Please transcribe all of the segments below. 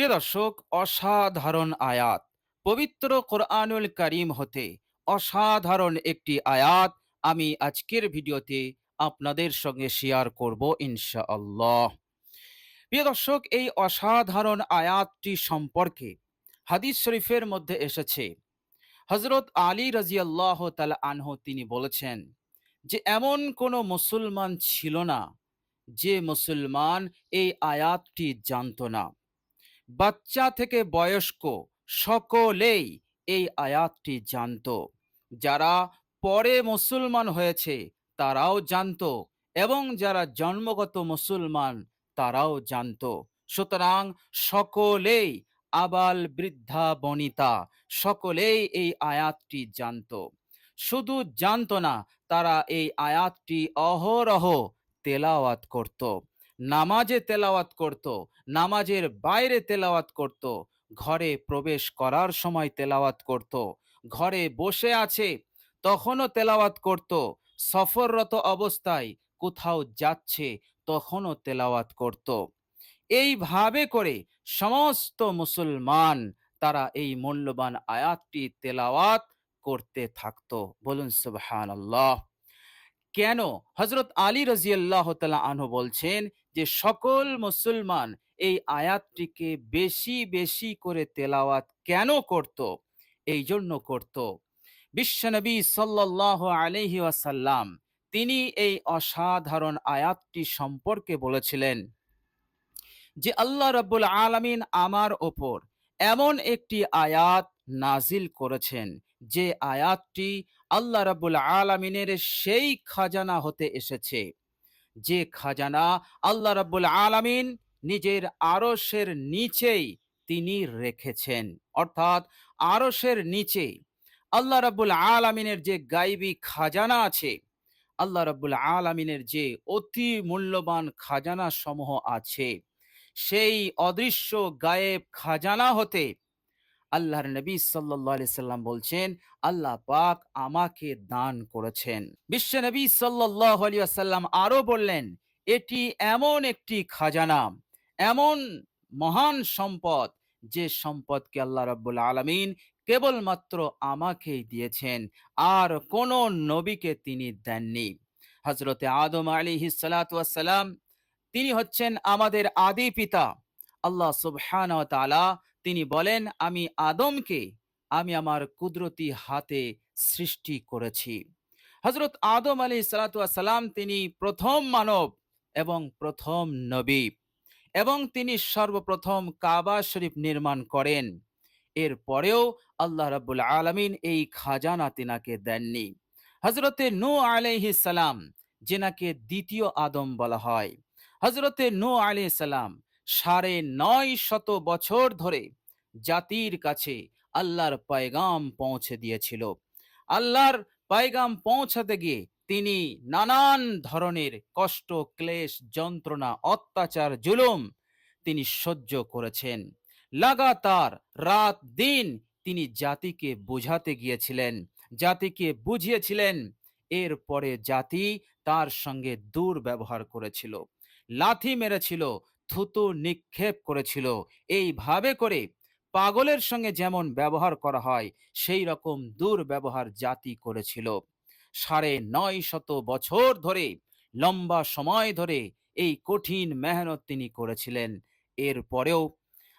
প্রিয় দর্শক, অসাধারণ আয়াত। পবিত্র কোরআনুল করিম হতে অসাধারণ একটি আয়াত আমি আজকের ভিডিওতে আপনাদের সঙ্গে শেয়ার করব ইনশাআল্লাহ। প্রিয় দর্শক, এই অসাধারণ আয়াতটি সম্পর্কে হাদিস শরীফের মধ্যে এসেছে। হজরত আলী রাজিয়াল্লাহ তালা আনহ তিনি বলেছেন যে, এমন কোনো মুসলমান ছিল না যে মুসলমান এই আয়াতটি জানতো না। বাচ্চা থেকে বয়স্ক সকলেই এই আয়াতটি জানতো। যারা পরে মুসলমান হয়েছে, তারাও জানতো এবং যারা জন্মগত মুসলমান, তারাও জানতো। সুতরাং সকলেই আবাল বৃদ্ধা বনিতা, সকলেই এই আয়াতটি জানতো। শুধু জানত না, তারা এই আয়াতটি অহরহ তেলাওয়াত করত, নামাজে তেলাওয়াত করত নামাজের বাইরে তেলাওয়াত করত, ঘরে প্রবেশ করার সময় তেলাওয়াত করত, ঘরে বসে আছে তখনও তেলাওয়াত করত, সফররত অবস্থায় কোথাও যাচ্ছে তখনও তেলাওয়াত করত। এইভাবে করে সমস্ত মুসলমান তারা এই মূল্যবান আয়াতটি তেলাওয়াত করতে থাকতো। বলুন সুবহান আল্লাহ কেন? হজরত আলী রাজিয়াল্লাহ তালা আনহু বলছেন যে সকল মুসলমান এই আয়াতটিকে বেশি বেশি করে তেলাওয়াত কেন করত? এই জন্য করত বিশ্বনবী সাল্লাহ আলহি ওয়াসাল্লাম তিনি এই অসাধারণ আয়াতটি সম্পর্কে বলেছিলেন যে, আল্লাহ রব্বুল আলমিন আমার ওপর এমন একটি আয়াত নাজিল করেছেন যে, আয়াতটি আল্লাহ রাবুল আলমিনের সেই খাজানা হতে এসেছে। যে খাজানা আল্লাহ রাবুল আলমিন নিজের আরসের নিচেই তিনি রেখেছেন। অর্থাৎ আরসের নিচে আল্লাহ রাবুল আলমিনের যে গাইবী খাজানা আছে, আল্লাহ রাবুল আলমিনের যে অতি মূল্যবান খাজানা সমূহ আছে, সেই অদৃশ্য গায়েব খাজানা হতে আল্লাহর নবী সাল্লাহ সাল্লাম বলছেন, আল্লাহ পাক আমাকে দান করেছেন। বিশ্ব নবী সাল্লাহ আলিয়াল্লাম আরও বললেন, এটি এমন একটি খাজানা এমন মহান সম্পদ যে সম্পদকে আল্লাহ রব্বুল আলমিন কেবলমাত্র আমাকেই দিয়েছেন, আর কোন নবীকে তিনি দেননি। হজরতে আদম আলী হিসালাম তিনি হচ্ছেন আমাদের আদি পিতা। আল্লাহ সুবহান তিনি বলেন, আমি আদমকে, আমি আমার কুদরতি হাতে সৃষ্টি করেছি। হজরত আদম আলী সালাম তিনি প্রথম মানব এবং প্রথম নবী। এবং তিনি সর্বপ্রথম কাবা শরীফ নির্মাণ করেন। এর পরেও আল্লাহ রাবুল আলমিন এই খাজানা তিনাকে দেননি। হজরতে নু সালাম, যেনাকে দ্বিতীয় আদম বলা হয়। হজরতে নু সালাম সাড়ে নয় শত বছর ধরে জাতির কাছে আল্লাহর পায়গাম পৌঁছে দিয়েছিল। আল্লাহর পায়গাম পৌঁছাতে গিয়ে তিনি নানান ধরনের কষ্ট, ক্লেশ, যন্ত্রণা, অত্যাচার, জুলুম তিনি সহ্য করেছেন। লাগাতার রাত দিন তিনি জাতিকে বুঝাতে গিয়েছিলেন, জাতিকে বুঝিয়েছিলেন। এরপরে জাতি তার সঙ্গে দুর্ব্যবহার করেছিল, লাথি মেরেছিল, থুতু নিক্ষেপ করেছিল। এইভাবে করে পাগলের সঙ্গে যেমন ব্যবহার করা হয় সেই রকম দুর্ব্যবহার জাতি করেছিল। সাড়ে নয় শত বছর ধরে, লম্বা সময় ধরে এই কঠিন মেহনত তিনি করেছিলেন। এর পরেও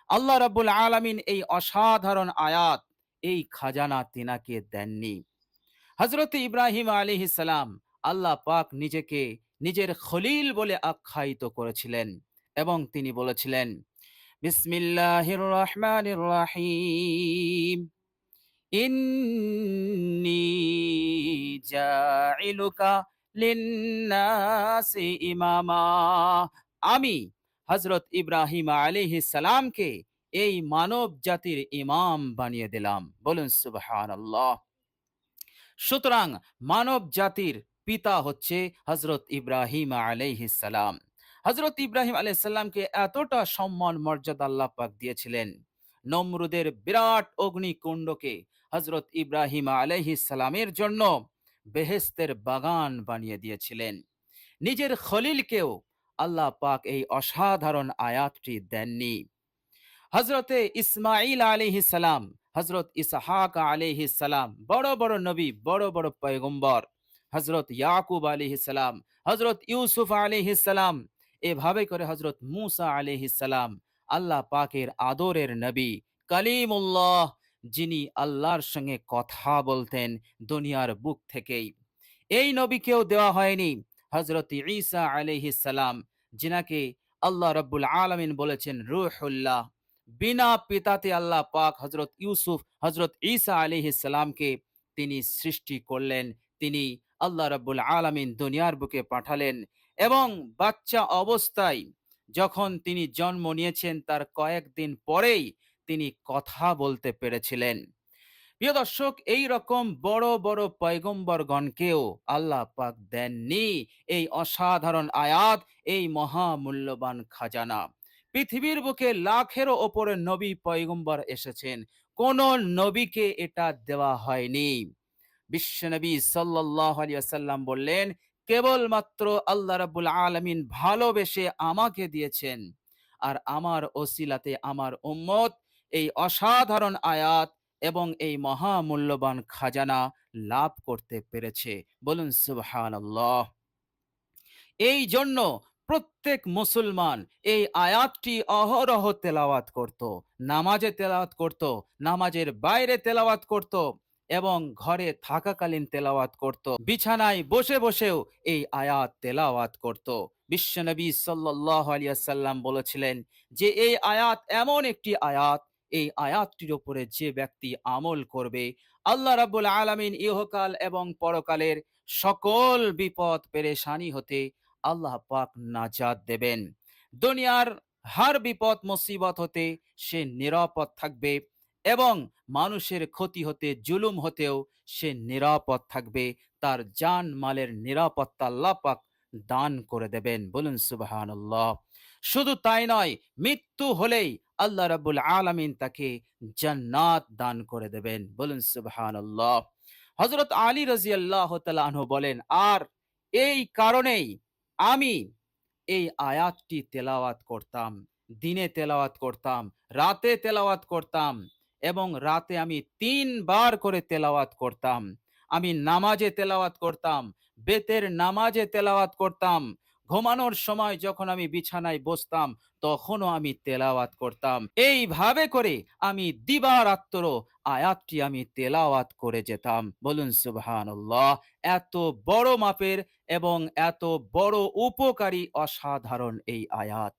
আল্লাহ রাবুল আলমিন এই অসাধারণ আয়াত, এই খাজানা তিনাকে দেননি। হজরত ইব্রাহিম আলী সালাম আল্লাহ পাক নিজেকে নিজের খলিল বলে আখ্যায়িত করেছিলেন এবং তিনি বলেছিলেন, বিসমিল্লাহির রহমানির রহিম। ইন্নি জাইলুকা লিন্নাসি ইমামা। আমি হজরত ইব্রাহিম আলিহি সালামকে এই মানব জাতির ইমাম বানিয়ে দিলাম। বলুন সুবহান আল্লাহ সুতরাং মানব জাতির পিতা হচ্ছে হজরত ইব্রাহিম আলাইহি সালাম। হজরত ইব্রাহিম আলাইসাল্লামকে এতটা সম্মান মর্যাদা আল্লাহ পাক দিয়েছিলেন। নমরুদের বিরাট অগ্নিকুণ্ডকে হজরত ইব্রাহিম আলাইহি সালামের জন্য বেহেস্তের বাগান বানিয়ে দিয়েছিলেন। নিজের খলিলকেও আল্লাহ পাক এই অসাধারণ আয়াতটি দেননি। হজরতে ইসমাইল আলিহিস সালাম হজরত ইসহাক সালাম, বড় বড় নবী, বড় বড় পয়গম্বর হজরত ইয়াকুব আলিহিস সালাম হজরত ইউসুফ আলিহিস সালাম, এভাবে করে হজরত মুসা আলিহিস সালাম আল্লাহ পাকের আদরের নবী কালিমুল্লাহ, যিনি আল্লাহর সঙ্গে কথা বলতেন দুনিয়ার বুক থেকেই। এই নবীকেও দেওয়া হয়নি হজরত ঈসা সালাম, যিনাকে আল্লাহ রব্বুল আলমিন বলেছেন রুহুল্লাহ। বিনা পিতাতে আল্লাহ পাক হজরত ইউসুফ হজরত ঈসা সালামকে তিনি সৃষ্টি করলেন। তিনি আল্লাহ রব্বুল আলমিন দুনিয়ার বুকে পাঠালেন এবং বাচ্চা অবস্থায় যখন তিনি জন্ম নিয়েছেন, তার কয়েকদিন পরেই তিনি কথা বলতে পেরেছিলেন। প্রিয় দর্শক, এই রকম বড় বড় পয়গম্বরগণকেও আল্লাহ পাক দেননি। এই অসাধারণ আয়াত, এই মহামূল্যবান খাজানা। পৃথিবীর বুকে লাখেরও ওপরে নবী পয়গম্বর এসেছেন। কোন নবীকে এটা দেওয়া হয়নি। বিশ্বনবী সাল্লাহ আলিয়াল্লাম বললেন কেবলমাত্র আল্লাহ রাবুল আলমিন ভালোবেসে আমাকে দিয়েছেন। আর আমার ওসিলাতে আমার উম্মত, এই অসাধারণ আয়াত এবং এই মহামূল্যবান খাজানা লাভ করতে পেরেছে। বলুন সুবহান এই জন্য প্রত্যেক মুসলমান এই আয়াতটি অহরহ তেলাওয়াত করত। নামাজে তেলাওয়াত করত, নামাজের বাইরে তেলাওয়াত করত এবং ঘরে থাকাকালীন তেলাওয়াত করত। বিছানায় বসে বসেও এই আয়াত তেলাওয়াত করত। বিশ্বনবী সাল্লাহ আলিয়াল্লাম বলেছিলেন যে, এই আয়াত এমন একটি আয়াত, এই আয়াতটির উপরে যে ব্যক্তি আমল করবে, আল্লাহ রাব্বুল আলামিন ইহকাল এবং পরকালের সকল বিপদ পেরেশানি হতে আল্লাহ পাক নাজাত দেবেন। দুনিয়ার হার বিপদ, মুসিবত হতে সে নিরাপদ থাকবে। এবং মানুষের ক্ষতি হতে, জুলুম হতেও সে নিরাপদ থাকবে। তার জান মালের নিরাপত্তা আল্লাহ পাক দান করে দেবেন। বলুন, সুবহানাল্লাহ। শুধু তাই নয়, মৃত্যু হলেই আল্লাহ রাব্বুল আলামিন তাকে জান্নাত দান করে দেবেন। বলুন, সুবহানাল্লাহ। হযরত আলী রাদিয়াল্লাহু তাআলা আনহু বলেন, আর এই কারণেই আমি এই আয়াতটি তেলাওয়াত করতাম, দিনে তেলাওয়াত করতাম, রাতে তেলাওয়াত করতাম। এবং রাতে আমি তিনবার করে তেলাওয়াত করতাম। আমি নামাজে তেলাওয়াত করতাম, বেতের নামাজে তেলাওয়াত করতাম, ঘুমানোর সময় যখন আমি বিছানায় বসতাম তখনও আমি তেলাওয়াত করতাম। এইভাবে করে আমি দিবারাত্র আয়াতটি আমি তেলাওয়াত করে যেতাম। বলুন, সুবহানাল্লাহ, এত বড় মাপের এবং এত বড় উপকারী, অসাধারণ এই আয়াত।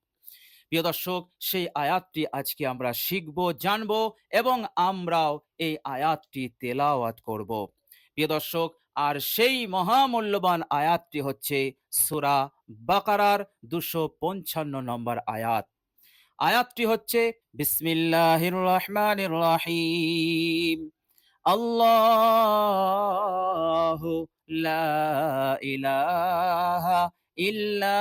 প্রিয় দর্শক, সেই আয়াতটি আজকে আমরা শিখব, জানব এবং আমরাও এই আয়াতটি তেলাওয়াত করব। প্রিয় দর্শক, আর সেই মহামূল্যবান আয়াতটি হচ্ছে সুরা বাকারার দুশো পঞ্চান্ন নম্বর আয়াত। আয়াতটি হচ্ছে, বিসমিল্লাহির রহমানির রহিম। আল্লাহু লা ইলাহা ইল্লা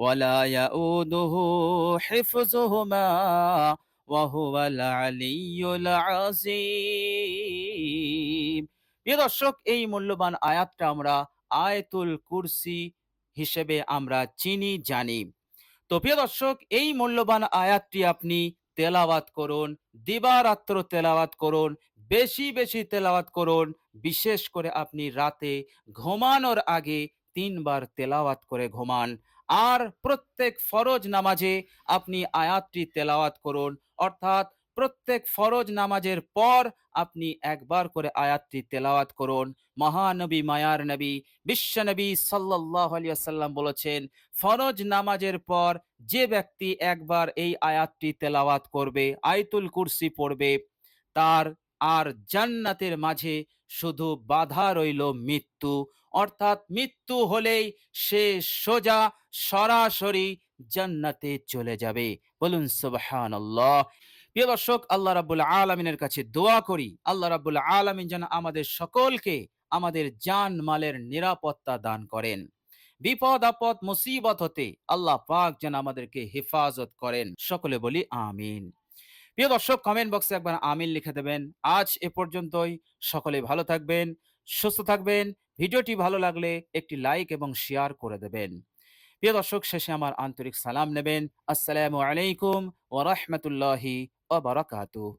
ولا يؤوده حفظهما وهو العلي العظيم প্রিয় দর্শক এই মূল্যবান আয়াতটা আমরা আয়াতুল কুরসি হিসেবে আমরা চিনি জানি তো প্রিয় দর্শক এই মূল্যবান আয়াতটি আপনি তেলাওয়াত করুন দিবারাত্র তেলাওয়াত করুন বেশি বেশি তেলাওয়াত করুন বিশেষ করে আপনি রাতে ঘুমানোর আগে তিনবার তেলাওয়াত করে ঘুমান আর প্রত্যেক ফরজ নামাজে আপনি আয়াতটি তেলাওয়াত করুন। অর্থাৎ প্রত্যেক ফরজ নামাজের পর আপনি একবার করে আয়াতটি তেলাওয়াত করুন। মহানবী, মায়ার নবী, বিশ্বনবী সাল্লাহ আলিয়াল্লাম বলেছেন, ফরজ নামাজের পর যে ব্যক্তি একবার এই আয়াতটি তেলাওয়াত করবে, আয়তুল কুরসি পড়বে, তার আর জান্নাতের মাঝে শুধু বাধা রইল মৃত্যু। অর্থাৎ মৃত্যু হলেই সে সোজা সরাসরি জান্নাতে চলে যাবে। বলুন সুবহান প্রিয় দর্শক, আল্লাহ রাবুল আলমিনের কাছে দোয়া করি। আল্লাহ রাবুল আলমিন যেন আমাদের সকলকে আমাদের জান মালের নিরাপত্তা দান করেন। বিপদ, আপদ, মুসিবত হতে আল্লাহ পাক যেন আমাদেরকে হেফাজত করেন। সকলে বলি আমিন। প্রিয় দর্শক কমেন্ট বক্সে একবার আমিন লিখে দেবেন। আজ এ পর্যন্তই। সকলে ভালো থাকবেন, সুস্থ থাকবেন। ভিডিওটি ভালো লাগলে একটি লাইক এবং শেয়ার করে দেবেন। প্রিয় দর্শক, শেষে আমার আন্তরিক সালাম নেবেন। আসসালামু আলাইকুম ওয়া রাহমাতুল্লাহি ওয়া বারাকাতুহু।